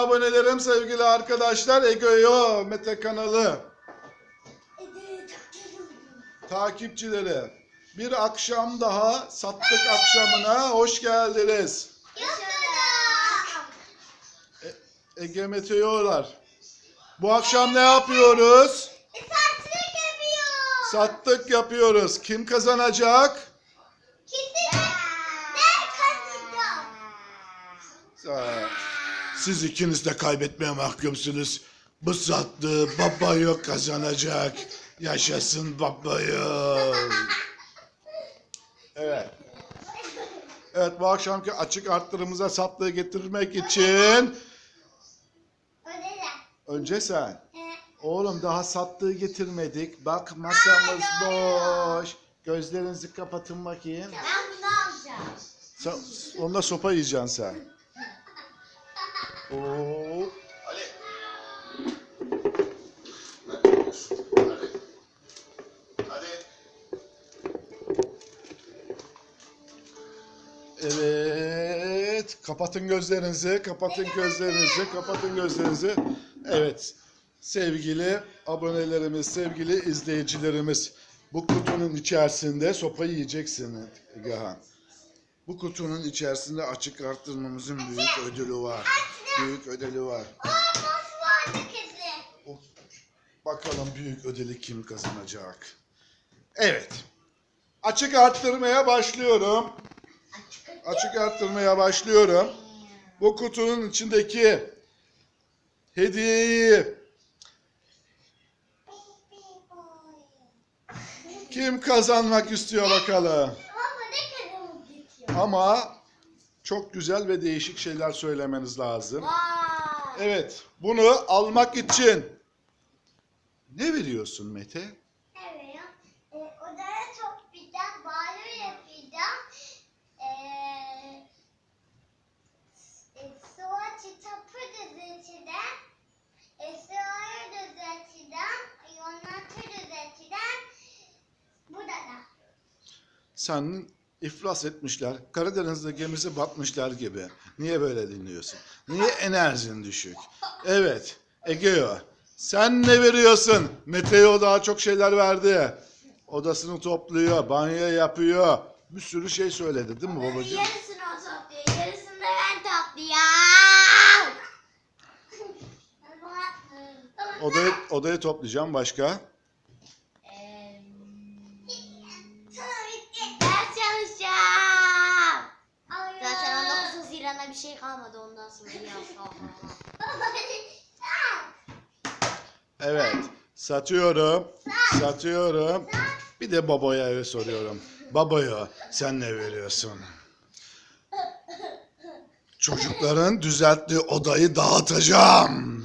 abonelerim, sevgili arkadaşlar. Egoyo Mete kanalı takipçileri. Bir akşam daha sattık akşamına hoş geldiniz. Ege Meteorlar. Bu akşam ne yapıyoruz? Sattık yapıyoruz. Kim kazanacak? Ee, Siz ikiniz de kaybetmeye mahkumsunuz. Bu sattığı baba yok kazanacak. Yaşasın baba yok. Evet. Evet bu akşamki açık arttırımıza sattığı getirmek için önce sen. Oğlum daha sattığı getirmedik. Bak masamız boş. Gözlerinizi kapatın bakayım. Ben bunu alacağım. Sen, onunla sopa yiyeceksin sen. Oo. Ali. Hadi. Evet. Kapatın gözlerinizi, kapatın gözlerinizi, kapatın gözlerinizi. Evet. Sevgili abonelerimiz, sevgili izleyicilerimiz. Bu kutunun içerisinde sopa yiyeceksin Egehan. Bu kutunun içerisinde açık arttırmamızın büyük ödülü var. Büyük ödülü var. O- Bakalım büyük ödülü kim kazanacak? Evet. Açık arttırmaya başlıyorum. Açık arttırmaya başlıyorum. Bu kutunun içindeki hediyeyi kim kazanmak istiyor bakalım. Ama çok güzel ve değişik şeyler söylemeniz lazım. Evet, bunu almak için ne veriyorsun Mete? Odaya toplayacağım, banyo yapacağım. Ee, e, Suya kitabı düzelteceğim. E, Suya düzelteceğim. Yonatı düzelteceğim. Burada da. Sen iflas etmişler. Karadeniz'de gemisi batmışlar gibi. Niye böyle dinliyorsun? Niye enerjin düşük? Evet, Egeo. Sen ne veriyorsun? Meteo daha çok şeyler verdi. Odasını topluyor, banyo yapıyor. Bir sürü şey söyledi değil mi babacığım? Yarısını o topluyor, yarısını da ben topluyorum. Odayı, odayı toplayacağım başka. Bir şey kalmadı ondan sonra. Evet, satıyorum, satıyorum. Bir de babaya soruyorum. Babaya sen ne veriyorsun? Çocukların düzelttiği odayı dağıtacağım.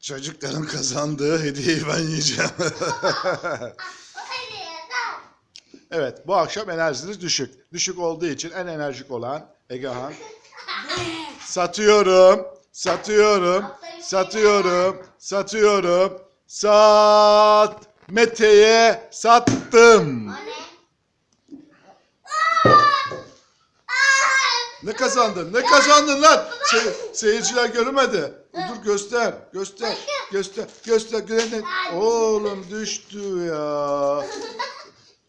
Çocukların kazandığı hediyeyi ben yiyeceğim. evet, bu akşam enerjiniz düşük. Düşük olduğu için en enerjik olan Egehan. Satıyorum, satıyorum, satıyorum, satıyorum. Sat. Mete'ye sattım. Ne? Kazandın? Ne kazandın lan? Se- seyirciler görmedi. Dur göster, göster, göster, göster. Gören Oğlum düştü ya.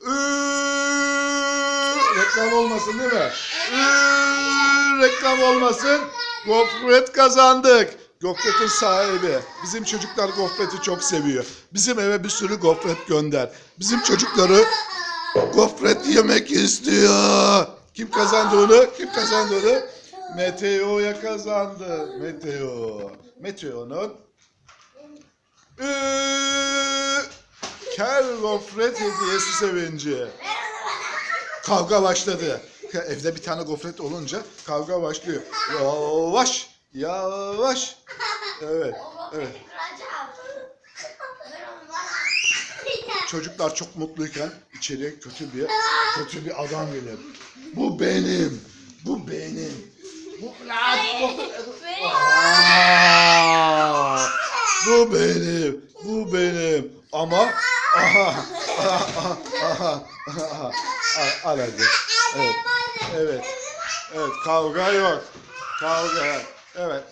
Üüüü, reklam olmasın değil mi? Üüüü, reklam olmasın. Gofret kazandık. Gofretin sahibi. Bizim çocuklar gofreti çok seviyor. Bizim eve bir sürü gofret gönder. Bizim çocukları gofret yemek istiyor. Kim kazandı onu? Kim kazandı onu? Meteo'ya kazandı. Meteo. Meteo'nun kel gofret hediyesi sevinci. Kavga başladı. Evde bir tane gofret olunca kavga başlıyor. Yavaş, yavaş. Evet, evet. Çocuklar çok mutluyken içeriye kötü bir kötü bir adam gelir. Bu benim. Bu benim. Bu bu benim. Bu benim. Ama aha aha aha aha. aha. Al, al hadi. Evet. Evet. Evet kavga yok. Kavga. Evet.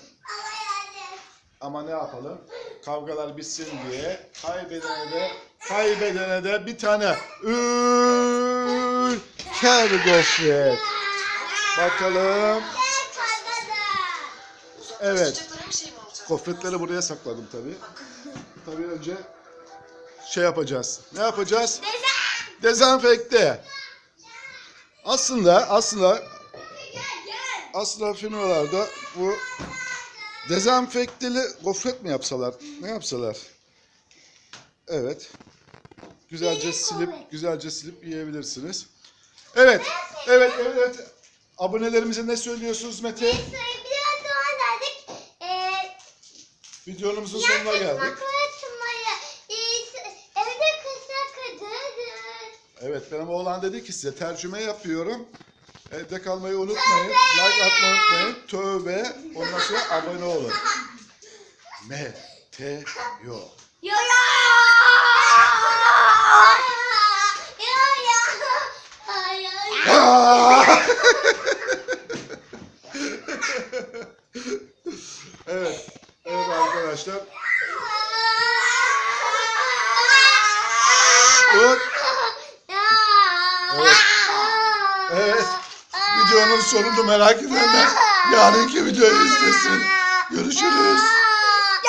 Ama ne yapalım? Kavgalar bitsin diye kaybedene de kaybedene de bir tane ülker gofret. Bakalım. Evet. Gofretleri buraya sakladım tabii. Tabii önce şey yapacağız. Ne yapacağız? Dezenfekte. Aslında aslında aslında firmalarda bu dezenfekteli gofret mi yapsalar? Ne yapsalar? Evet. Güzelce silip güzelce silip yiyebilirsiniz. Evet. Evet, evet, evet. Abonelerimize ne söylüyorsunuz Mete? Derdik. Eee Videomuzun sonuna geldik. Atmayı, evde kısa kadıdır. Evet benim oğlan dedi ki size tercüme yapıyorum. Evde kalmayı unutmayın. Like atmayı unutmayın. Tövbe. Ondan sonra abone olun. Me te yo. Yo evet. Evet arkadaşlar. Dur. Evet. Videonun sonunu merak edenler yarınki videoyu izlesin. Görüşürüz.